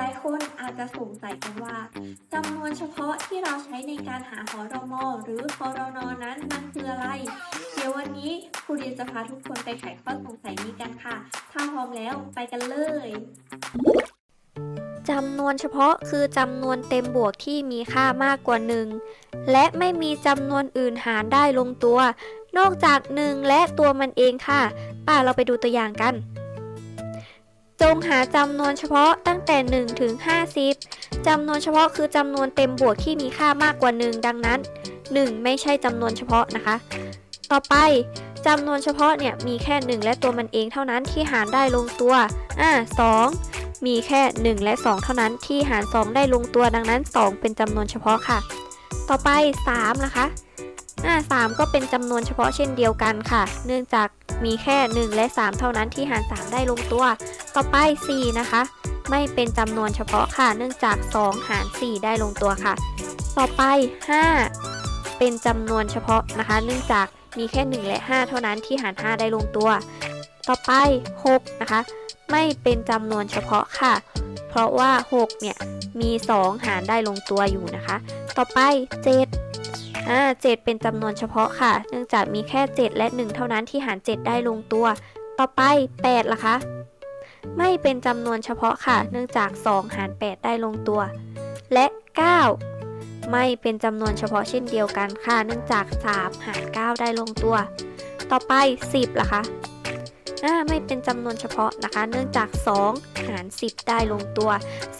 ลายๆ คนอาจจะสงสัยกันว่าจำนวนเฉพาะที่เราใช้ในการหาหอรมอหรือคอรนอนั้นมันคืออะไร เดี๋ยววันนี้ครูเรียนจะพาทุกคนไปไขข้อสงสัยนี้กันค่ะ ถ้าพร้อมแล้วไปกันเลยจำนวนเฉพาะคือจำนวนเต็มบวกที่มีค่ามากกว่า 1 และไม่มีจำนวนอื่นหารได้ลงตัว นอกจาก 1 และตัวมันเองค่ะป่าเราไปดูตัวอย่างกัน จงหาจำนวนเฉพาะตั้งแต่ 1 ถึง 50 จำนวนเฉพาะคือจำนวนเต็มบวกที่มีค่ามากกว่า 1 ดังนั้น 1 ไม่ใช่จำนวนเฉพาะนะคะ ต่อไปจำนวนเฉพาะเนี่ยมีแค่ 1 และตัวมันเองเท่านั้นที่หารได้ลงตัวอ่า2มีแค่ 1 และ 2 เท่านั้นที่หาร 2 ได้ลงตัวดังนั้น 2 เป็นจำนวนเฉพาะค่ะ ต่อไป 3 นะคะอ่า3ก็เป็นจำนวนเฉพาะเช่นเดียวกันค่ะ เนื่องจาก มีแค่ 1 และ 3 เท่านั้นที่หาร 3 ได้ลงตัว ต่อไป 4 นะคะ ไม่เป็นจำนวนเฉพาะค่ะ เนื่องจาก 2 หาร 4 ได้ลงตัวค่ะ ต่อไป 5 เป็นจำนวนเฉพาะนะคะ เนื่องจากมีแค่ 1 และ 5 เท่านั้นที่หาร 5 ได้ลงตัว ต่อไป 6 นะคะ ไม่เป็นจำนวนเฉพาะค่ะ เพราะว่า 6 เนี่ย มี 2 หารได้ลงตัวอยู่นะคะ ต่อไป 7 5 7 เป็นจำนวนเฉพาะค่ะ เนื่องจากมีแค่ 7 และ 1 เท่านั้นที่หาร 7 ได้ลงตัว ต่อไป 8ล่ะคะ ไม่เป็นจำนวนเฉพาะค่ะ เนื่องจาก 2 หาร 8 ได้ลงตัว และ 9 ไม่เป็นจำนวนเฉพาะเช่นเดียวกันค่ะ เนื่องจาก 3 หาร 9 ได้ลงตัว ต่อไป 10ล่ะคะ ไม่เป็นจำนวนเฉพาะนะคะ เนื่องจาก 2 หาร 10 ได้ลงตัว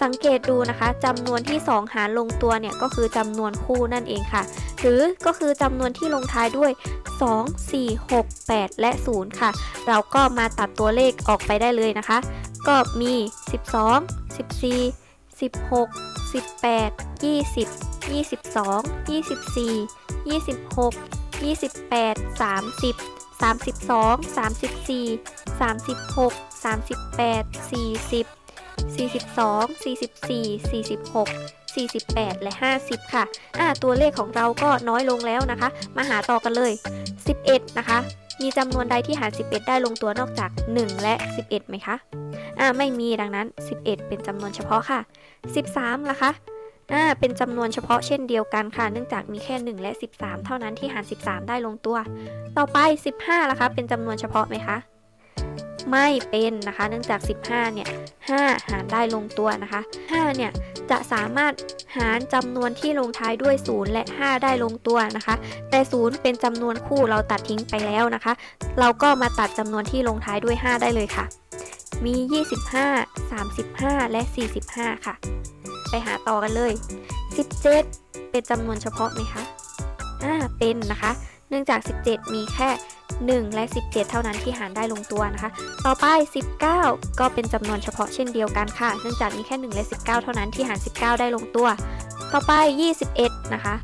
สังเกตดูนะคะจำนวนที่ 2 หารลงตัวเนี่ยก็คือจำนวนคู่นั่นเองค่ะ หรือก็คือจำนวนที่ลงท้ายด้วย 2 4 6 8 และ 0 ค่ะ เราก็มาตัดตัวเลขออกไปได้เลยนะคะ ก็มี 12 14 16 18 20 22 24 26 28 30 32 34 36 38 40 42 44 46 48 และ 50 ค่ะ อ่า ตัวเลขของเราก็น้อยลงแล้วนะคะ มาหาต่อกันเลย 11 นะคะ มีจำนวนใดที่หาร 11 ได้ลงตัวนอกจาก 1 และ 11 ไหมคะ อ่า ไม่มีดังนั้น 11 เป็นจำนวนเฉพาะค่ะ 13ล่ะคะ เป็นจำนวนเฉพาะเช่นเดียวกันค่ะ เนื่องจากมีแค่ 1 และ 13 เท่านั้นที่หาร 13 ได้ลงตัว ต่อไป 15ล่ะคะ เป็นจำนวนเฉพาะไหมคะ ไม่เป็นนะคะ เนื่องจาก 15 เนี่ย 5 หารได้ลงตัวนะคะ 5 เนี่ย จะสามารถหารจำนวนที่ลงท้ายด้วย 0 และ 5 ได้ลงตัวนะคะ แต่ 0 เป็นจำนวนคู่เราตัดทิ้งไปแล้วนะคะ เราก็มาตัดจำนวนที่ลงท้ายด้วย 5 ได้เลยค่ะ มี 25 35 และ 45 ค่ะ ไปหาต่อกันเลย 17 เป็นจำนวนเฉพาะไหมคะอ่าเป็นนะคะ เนื่องจาก 17 มีแค่ 1 และ 17 เท่านั้นที่หารได้ลงตัวนะคะ ต่อไป 19 ก็เป็นจำนวนเฉพาะเช่นเดียวกันค่ะ เนื่องจากมีแค่ 1 และ 19 เท่านั้นที่หาร 19 ได้ลงตัว ต่อไป 21 นะคะ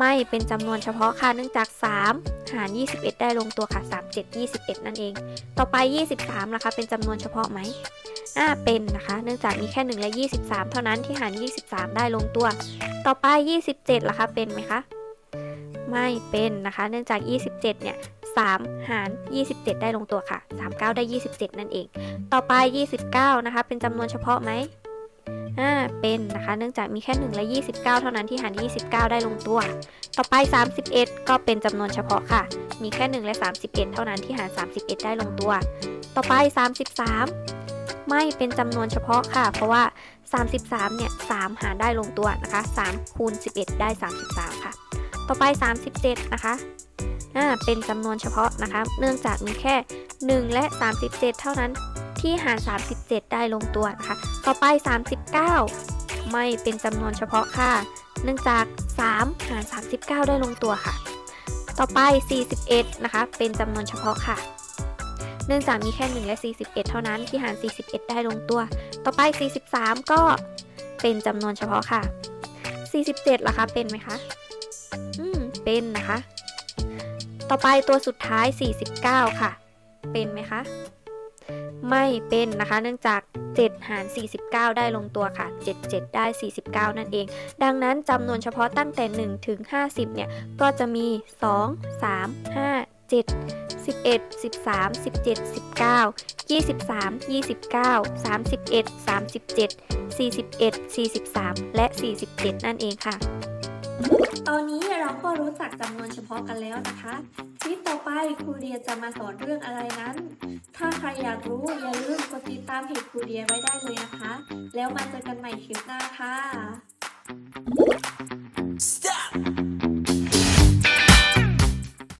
ไม่เป็นจำนวนเฉพาะค่ะเนื่องจาก 3 หาร 21 ได้ลงตัวค่ะ 3 7 21 นั่นเอง ต่อไป 23 นะคะ เป็นจำนวนเฉพาะไหมอ่าเป็นนะคะ เนื่องจากมีแค่ 1 และ 23 เท่านั้นที่หาร 23 ได้ลงตัว ต่อไป 27ล่ะคะ เป็นไหมคะ ไม่เป็นนะคะ เนื่องจาก 27 เนี่ย3 หาร 27 ได้ลงตัวค่ะ 39 ได้ 27 นั่นเอง ต่อไป 29 นะคะ เป็นจำนวนเฉพาะไหม อ่าเป็นนะคะ เนื่องจากมีแค่ 1 และ 29 เท่านั้นที่หาร 29 ได้ลงตัว ต่อไป 31 ก็เป็นจำนวนเฉพาะค่ะ มีแค่ 1 และ 31 เท่านั้นที่หาร 31 ได้ลงตัว ต่อไป 33 ไม่เป็นจำนวนเฉพาะค่ะ เพราะว่า 33 เนี่ย 3 หารได้ลงตัวนะคะ 3 คูณ 11 ได้ 33 ค่ะ ต่อไป 37 นะคะอ่าเป็นจำนวนเฉพาะนะคะ เนื่องจากมีแค่ 1 และ 37 เท่านั้น ที่หาร 37 ได้ลงตัวนะคะ ต่อไป 39 ไม่เป็นจำนวนเฉพาะค่ะ เนื่องจาก 3 หาร 39 ได้ลงตัวค่ะ ต่อไป 41 นะคะ เป็นจำนวนเฉพาะค่ะ เนื่องจากมีแค่ 1 และ 41 เท่านั้นที่หาร 41 ได้ลงตัว ต่อไป 43 ก็เป็นจำนวนเฉพาะค่ะ 47ล่ะคะ เป็นไหมคะ อืม เป็นนะคะ ต่อไปตัวสุดท้าย 49 ค่ะ เป็นไหมคะ ไม่เป็นนะคะ เนื่องจาก 7 หาร 49 ได้ลงตัวค่ะ 77 ได้ 49 นั่นเอง ดังนั้นจำนวนเฉพาะตั้งแต่ 1 ถึง 50 เนี่ย ก็จะมี 2 3 5 7 11 13 17 19 23 29 31 37 41 43 และ 47 นั่นเองค่ะ ตอนนี้เราก็รู้จักจำนวนเฉพาะกันแล้วนะคะคลิปต่อไปครูเรียจะมาสอนเรื่องอะไรนั้น ถ้าใครอยากรู้อย่าลืมกดติดตามเพจครูเรียไว้ได้เลยนะคะ แล้วมาเจอกันใหม่คลิปหน้าค่ะ